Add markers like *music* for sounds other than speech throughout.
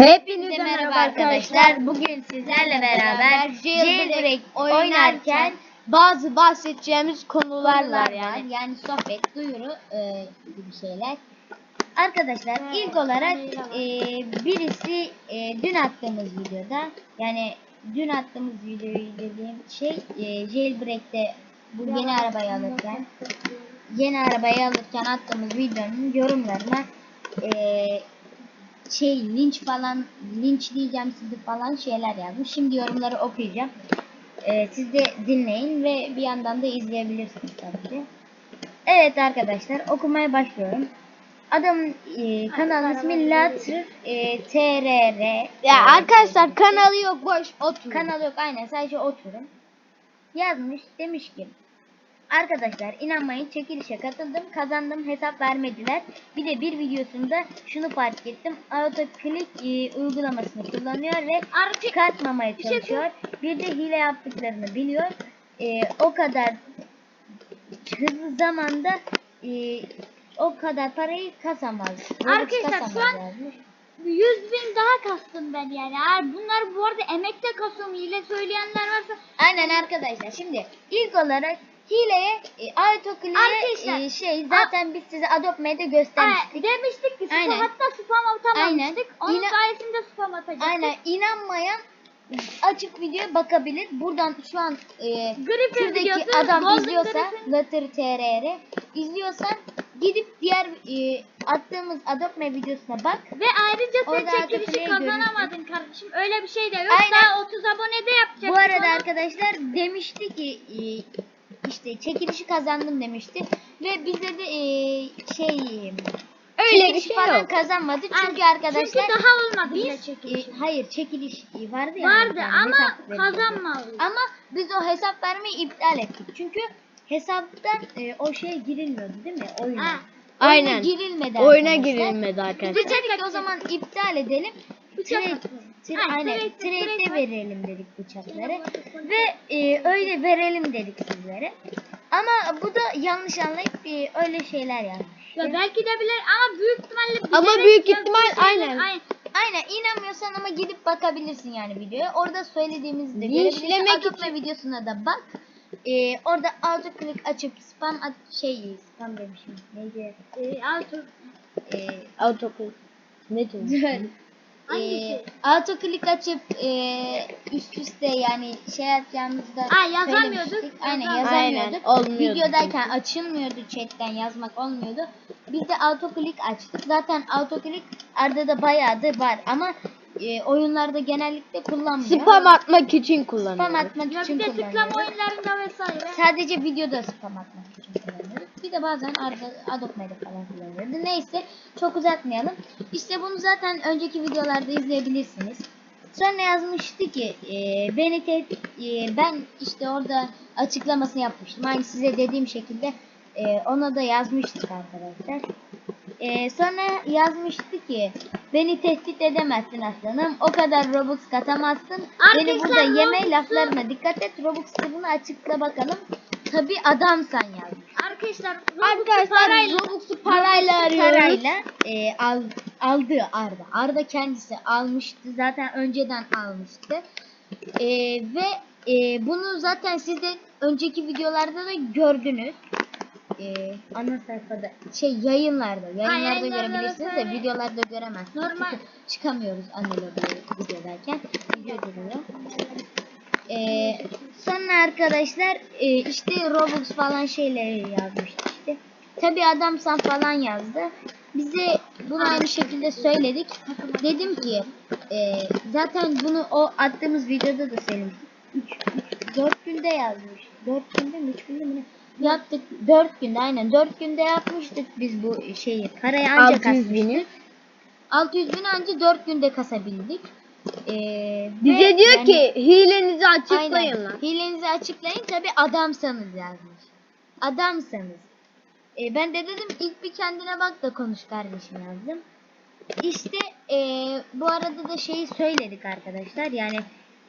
Hepinize merhaba arkadaşlar. Bugün sizlerle beraber jailbreak oynarken bazı bahsedeceğimiz konular var yani. Yani sohbet, duyuru e, gibi şeyler. Arkadaşlar ilk olarak e, birisi e, dün attığımız videoda yani dün attığımız videoyu dediğim şey e, jailbreak'te bu yeni arabayı alırken yeni arabayı alırken attığımız videonun yorumlarına e, şey linç falan linç diyeceğim sizi falan şeyler yazmış. Şimdi yorumları okuyacağım. Ee, siz de dinleyin ve bir yandan da izleyebilirsiniz tabii ki. Evet arkadaşlar okumaya başlıyorum. Adamın e, kanalın ismi Latr e, TRR. Ya arkadaşlar kanalı yok boş otur. Kanal yok aynen sadece oturun. Yazmış demiş ki Arkadaşlar inanmayın çekilişe katıldım kazandım hesap vermediler. Bir de bir videosunda şunu fark ettim. Autoclick e, uygulamasını kullanıyor ve çıkartmamaya şey çalışıyor. Bir de hile yaptıklarını biliyor. E, o kadar hızlı zamanda e, o kadar parayı kasamaz. Arkadaşlar, şu an- yazmış. 100 bin daha kastım ben yani. Bunlar bu arada emekte kasıyorum hile söyleyenler varsa Aynen arkadaşlar. Şimdi ilk olarak hileye e, Arkadaşlar, e, şey zaten biz size Adobe Made'de göstermiştik. Demiştik ki spam, Aynen. hatta spam atamamıştık. Aynen. Onun sayesinde spam atacaktık. Aynen inanmayan açık videoya bakabilir. Buradan şu an e, Griffin şuradaki videosu, adam Golden izliyorsa Griffin. Latır TRR izliyorsan gidip diğer e, attığımız Adobe videosuna bak. Ve ayrıca Orada sen çekilişi autoplay'i kazanamadın kardeşim. Öyle bir şey de yok. Aynen. Daha 30 abonede yapacaktık Bu arada onu. arkadaşlar demişti ki e, işte çekilişi kazandım demişti ve bize de e, şey Öyle bir şey falan yok. kazanmadı çünkü Ay, arkadaşlar Çünkü daha olmadı bile biz çekilişi. e, hayır çekiliş vardı ya Vardı tane, ama kazanmadı. Ama biz o hesap vermeyi iptal ettik. Çünkü hesaptan e, o şeye girilmiyordu değil mi? Oyuna. Ha. Aynen. Oyuna girilmedi Oyuna arkadaşlar. girilmedi Biz arkadaşlar. de dedik ki o zaman iptal edelim. Bıçak. Tra- Ha, aynen, trade- trade trade'de verelim dedik bıçakları. Ve e, öyle verelim dedik sizlere. Ama bu da yanlış anlayıp e, öyle şeyler yazmış. Ya belki de bilir ama büyük ihtimalle Ama büyük ihtimal aynen. Aynen inanmıyorsan ama gidip bakabilirsin yani videoya. Orada söylediğimizi de görebilirsin. Adobe videosuna da bak. Ee, orada autoclick açıp spam at şey spam demişim. Neydi? Ee, altı. Ee, Autokul. Ne diyorsun? *laughs* ee, Hangisi? autoclick açıp ee, üst üste yani şey yapacağımızda Ha, yazamıyorduk. Aynen Yazamıyorduk. Aynen, olmuyordu Videodayken açılmıyordu chatten yazmak olmuyordu. Biz de autoclick açtık. Zaten autoclick Arda'da bayağıdır var ama e, oyunlarda genellikle kullanmıyor. Spam atmak için kullanıyorum. Spam atmak Ya için bir de tıklama kullanıyoruz. oyunlarında vesaire. Sadece videoda spam atmak için. Bir de bazen Adobe Made'de falan kullanıyoruz. Neyse çok uzatmayalım. İşte bunu zaten önceki videolarda izleyebilirsiniz. Sonra yazmıştı ki e, beni te- e, ben işte orada açıklamasını yapmıştım. Aynı size dediğim şekilde e, ona da yazmıştık arkadaşlar. E, sonra yazmıştı ki beni tehdit edemezsin aslanım. O kadar Robux katamazsın. Beni Arkadaşlar, burada yeme laflarına dikkat et. Robux sırrını açıkla bakalım. Tabi adamsan yazmış. Arkadaşlar Arkadaşlar Robux'u parayla arıyoruz. Parayla e, al, aldı Arda. Arda kendisi almıştı. Zaten önceden almıştı. E, ve e, bunu zaten siz de önceki videolarda da gördünüz. E, ana sayfada şey yayınlarda yayınlarda yayınlarda görebilirsiniz de videolarda göremezsiniz. Normal. Çünkü çıkamıyoruz analogda videodayken. Video duruyor. Ee, sonra arkadaşlar e, işte Robux falan şeyleri yazmıştı işte. Tabi adamsan falan yazdı. Bize bunu aynı şekilde söyledik. Dedim ki e, zaten bunu o attığımız videoda da söylemiştik. 3 4 günde yazmış. 4 günde mi 3 günde mi ne? Yaptık 4 günde aynen 4 günde yapmıştık biz bu şeyi. Parayı ancak 600 bini. 600 bin anca 4 günde kasabildik. Ee, Bize ve diyor yani- ki hilenizi açıklayın Aynen. lan. Hilenizi açıklayın tabi adamsanız yazmış. Adamsanız. Ee, ben de dedim ilk bir kendine bak da konuş kardeşim yazdım. İşte ee, bu arada da şeyi söyledik arkadaşlar. Yani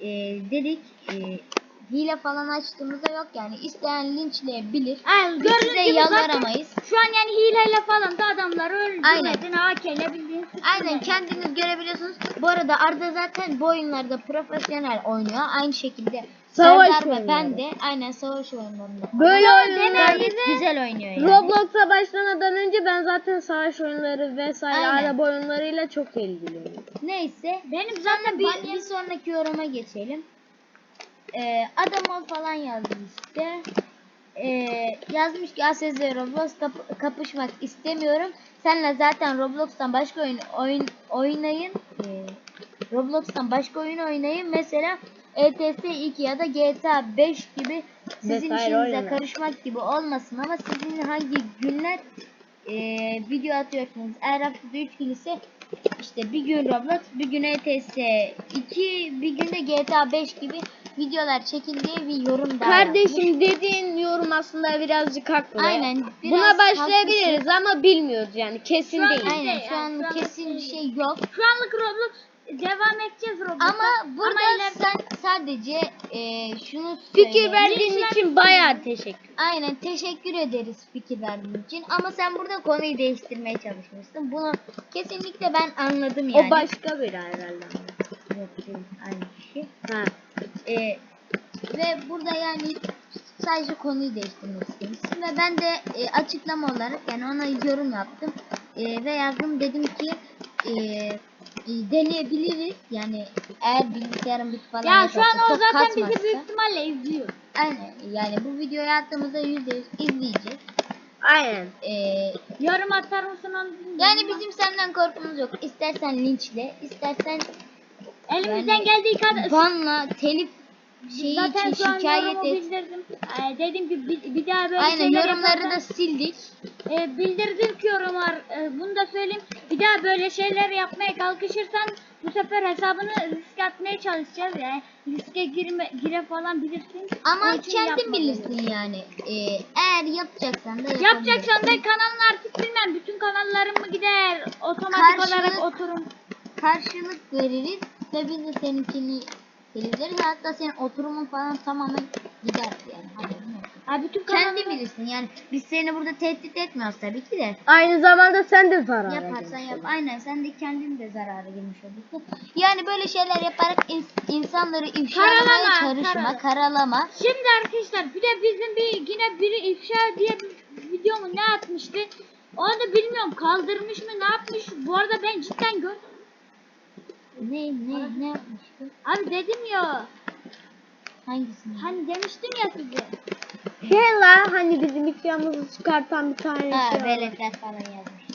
ee, dedik ee, hile falan açtığımızda yok yani. isteyen linçleyebilir. Ay, Biz size yalvaramayız. Şu an yani hileyle falan da adamları Aynen. öldürmedin. AK'yle bildiğin sıkıntı Aynen kendiniz görebiliyorsunuz. Bu arada Arda zaten bu oyunlarda profesyonel oynuyor. Aynı şekilde Savaş Serdar ve ben de aynen savaş oyunlarında. Böyle oyunlar- güzel oynuyor yani. Roblox'a başlamadan önce ben zaten savaş oyunları vesaire Aynen. araba oyunlarıyla çok ilgileniyorum. Neyse. Benim zaten bir, bir sonraki yoruma geçelim. Ee, adam ol falan yazdı işte. Ee, yazmış ki Asez'le Roblox kap- kapışmak istemiyorum. Senle zaten Roblox'tan başka oyun, oyun oynayın. Ee, Roblox'tan başka oyun oynayın. Mesela E ETS 2 ya da GTA 5 gibi sizin Vesaire işinize oyunlar. karışmak gibi olmasın ama sizin hangi günler e, video atıyorsunuz. Eğer haftada 3 gün ise işte bir gün Roblox, bir gün E ETS 2, bir gün de GTA 5 gibi videolar çekin diye bir yorum daha yapmış. Kardeşim dediğin yorum aslında birazcık haklı. Aynen, Buna biraz başlayabiliriz ama bilmiyoruz yani kesin Şu değil. Aynen Şey, şu an yani şu an kesin bir şey- şey yok. Şu anlık Roblox devam edeceğiz Roblox'a. Ama burada ileride- sen sadece e, şunu Fikir söyle. verdiğin için bayağı teşekkür. Aynen teşekkür ederiz fikir verdiğin için ama sen burada konuyu değiştirmeye çalışmışsın. Bunu kesinlikle ben anladım yani. O başka biri herhalde. Yok değil, aynı kişi. Ha. Ee, ve burada yani sadece konuyu değiştirmek istemiştim. Ve ben de e, açıklama olarak yani ona yorum yaptım. E, ve yazdım dedim ki e, e, deneyebiliriz. Yani eğer bilgisayarın bir falan Ya şu an o zaten kasmazsa, bizi büyük ihtimalle izliyor. aynen. Yani bu videoyu attığımızda yüzde yüz izleyecek. Aynen. E, Yorum atar mısın yani bizim senden korkumuz yok. İstersen linçle istersen elimizden yani- geldiği kadar banla telif şeyi zaten için şikayet et. Ee, dedim ki bir, bir daha böyle Aynen yorumları yaparsan- da sildik. E, bildirdim ki yorumlar. E, bunu da söyleyeyim. Bir daha böyle şeyler yapmaya kalkışırsan bu sefer hesabını riske atmaya çalışacağız. Yani riske girme, gire falan bilirsin. Ama kendin bilirsin yani. Ee, eğer yapacaksan da Yapacaksan da kanalını artık bilmem. Bütün kanallarım mı gider? Otomatik Karşılık- olarak oturum. karşılık veririz ve biz de seninkini sileriz. Hatta senin oturumun falan tamamen gider yani. Olsun. Ha, bütün Kendi kanalını... bilirsin yani. Biz seni burada tehdit etmiyoruz tabii ki de. Aynı zamanda sen de zarar Yaparsan yap. Aynen sen de kendin de zarara girmiş olursun. Yani böyle şeyler yaparak ins- insanları ifşalamaya Karalama, çalışma, karala. karalama. Şimdi arkadaşlar bir de bizim bir yine biri ifşa diye bir video mu ne atmıştı? Onu da bilmiyorum kaldırmış mı ne yapmış? Bu arada ben cidden gördüm. Ne ne ne yapmıştı? Abi dedim ya. Hangisini? Hani demiştim ya size. Şey la hani bizim ifyamızı çıkartan bir tane Ha, şey var. veletler falan yazmış.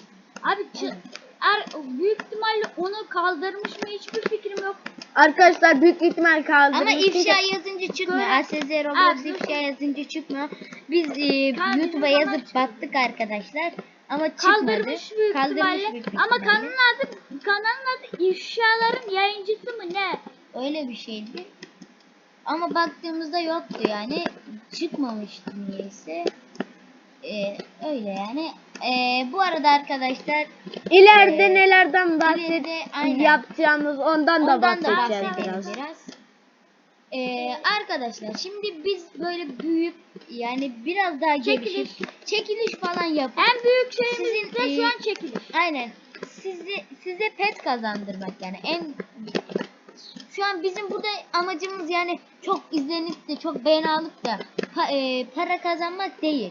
Abi çı- er, büyük ihtimalle onu kaldırmış mı hiçbir fikrim yok. Arkadaşlar büyük ihtimal kaldırmış. Ama çünkü- ifşa yazınca çıkmıyor. Böyle- ASZ Roblox dur. ifşa yazınca çıkmıyor. Biz e, Ha, YouTube'a zaman yazıp çıkıyor. baktık arkadaşlar. Ama çıkmadı. Kaldırmış büyük ihtimalle. büyük Ama ihtimalle. kanalın adı kanalın adı ifşaların yayıncısı mı ne? Öyle bir şeydi. Ama baktığımızda yoktu yani. Çıkmamıştı niyeyse. Ee, öyle yani. Ee, bu arada arkadaşlar İleride Ee, nelerden bahsedip yapacağımız ondan da Ondan da bahsedeceğiz bahsedelim biraz. biraz. Ee, arkadaşlar şimdi biz böyle büyüyüp yani biraz daha Çekiliş. gelişip çekiliş falan yapıp En büyük şeyimiz de e, şu an çekiliş. aynen sizi size pet kazandırmak yani en şu an bizim burada amacımız yani çok izlenip de çok beğeni alıp da pa- e, para kazanmak değil.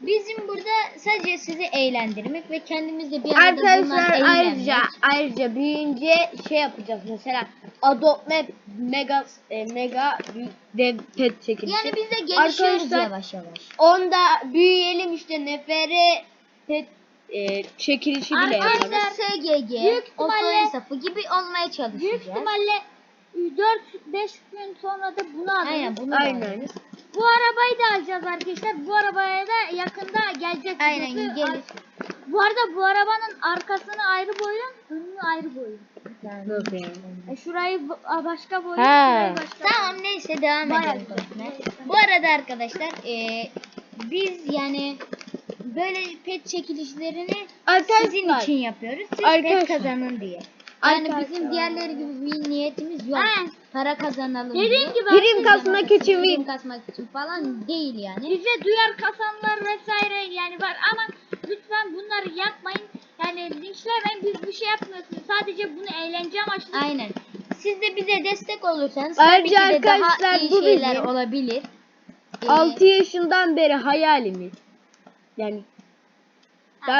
Bizim burada sadece sizi eğlendirmek ve kendimizle bir arada bulunan Arkadaşlar eğlenmek. ayrıca ayrıca büyüyünce şey yapacağız mesela Adobe Map Mega e, Mega büyük dev pet çekilişi. Yani biz de gelişiyoruz Arkadaşlar- yavaş yavaş. Onda büyüyelim işte nefere pet e, çekilişi bile Arkadaşlar yaparız. SGG, Büyük ihtimalle- safı gibi olmaya çalışacağız. Büyük ihtimalle 4-5 gün sonra da bunu alırız. Aynen bunu da Aynen. alırız. Bu arabayı da alacağız arkadaşlar. Bu arabaya da yakında gelecek. Aynen gelir. Bu arada bu arabanın arkasını ayrı boyun, önünü ayrı boyun. Yani? E şurayı başka boyun, şurayı başka Tamam neyse devam Bayağı edelim. Bu arada arkadaşlar e, biz yani böyle pet çekilişlerini Arkadaşlar- sizin için yapıyoruz. Siz pet Arkadaşlar- kazanın diye. Yani bizim diğerleri gibi bir niyetimiz yok. Aynen. Para kazanalım Dediğim diye. gibi Prim kasmak için Prim win. kasmak için falan değil yani. Bize duyar kasanlar vesaire yani var ama lütfen bunları yapmayın. Yani linçlemeyin biz bir şey yapmıyorsunuz. Sadece bunu eğlence amaçlı. Aynen. Siz de bize destek olursanız Ayrıca tabii ki de daha arkadaşlar, iyi bu şeyler bizim olabilir. Ee, 6 yaşından beri hayalimiz. Yani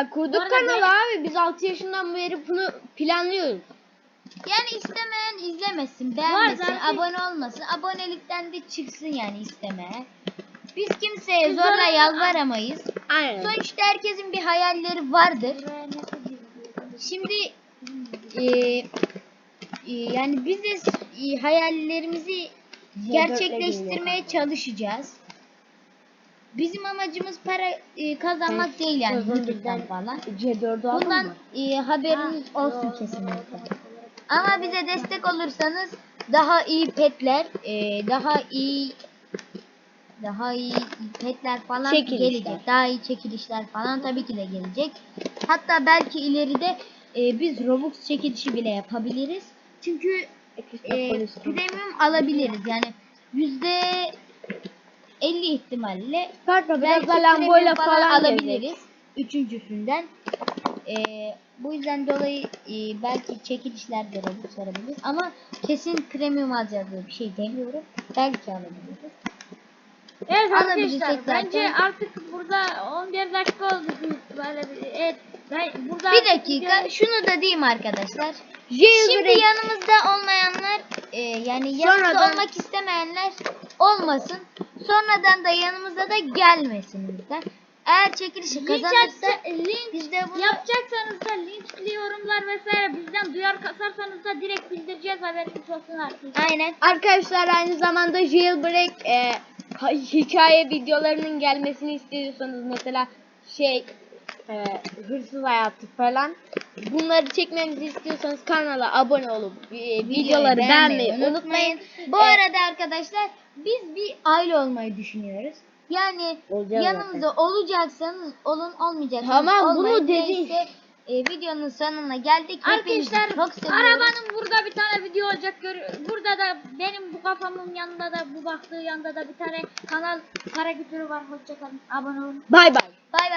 bu kurduk ben- abi. Biz 6 yaşından beri bunu planlıyoruz. Yani istemeyen izlemesin, beğenmesin, zaten- abone olmasın. Abonelikten de çıksın yani istemeye. Biz kimseye zorla- yalvaramayız. Aynen. Sonuçta herkesin bir hayalleri vardır. Şimdi e, e, yani biz de e, hayallerimizi gerçekleştirmeye çalışacağız. Bizim amacımız para e, kazanmak değil yani YouTube'dan falan. C4'ü aldın Bundan e, haberiniz olsun kesinlikle. Ama bize destek olursanız daha iyi petler, e, daha iyi daha iyi petler falan Çekilişler. gelecek. Daha iyi çekilişler falan tabii ki de gelecek. Hatta belki ileride e, biz Robux çekilişi bile yapabiliriz. Çünkü e, premium alabiliriz. Yani yüzde 50 ihtimalle belki biraz da Lambo'yla falan alabiliriz. Üçüncüsünden. Ee, bu yüzden dolayı e, belki çekilişler de Robux alabiliriz. Ama kesin premium alacağız diye bir şey demiyorum. Belki alabiliriz. Evet arkadaşlar bence zaten. artık burada 11 dakika oldu böyle bir evet ben burada Bir dakika şunu da diyeyim arkadaşlar. Şimdi yanımızda olmayanlar e, yani yanımızda Sonradan- olmak istemeyenler olmasın. Sonradan da yanımıza da gelmesin lütfen. Eğer çekilişi kazanırsa link biz de bunu yapacaksanız da linkli yorumlar vesaire bizden duyar kasarsanız da direkt bildireceğiz haberiniz olsun artık. aynen Arkadaşlar aynı zamanda jailbreak e, hikaye videolarının gelmesini istiyorsanız mesela şey e, hırsız hayatı falan bunları çekmemizi istiyorsanız kanala abone olup e, videoları beğenmeyi unutmayın. Bu E, arada arkadaşlar biz bir aile olmayı düşünüyoruz. Yani Olacağız yanımızda olacaksanız olun olmayacaksanız Tamam, bunu olmayın. Neyse, e, videonun sonuna geldik. Hepinizi Arkadaşlar çok seviyoruz. arabanın burada bir tane video olacak. Gör- Burada da benim bu kafamın yanında da bu baktığı yanında da bir tane kanal kara kütürü var. Hoşçakalın. Abone olun. Bay bay. Bay bay.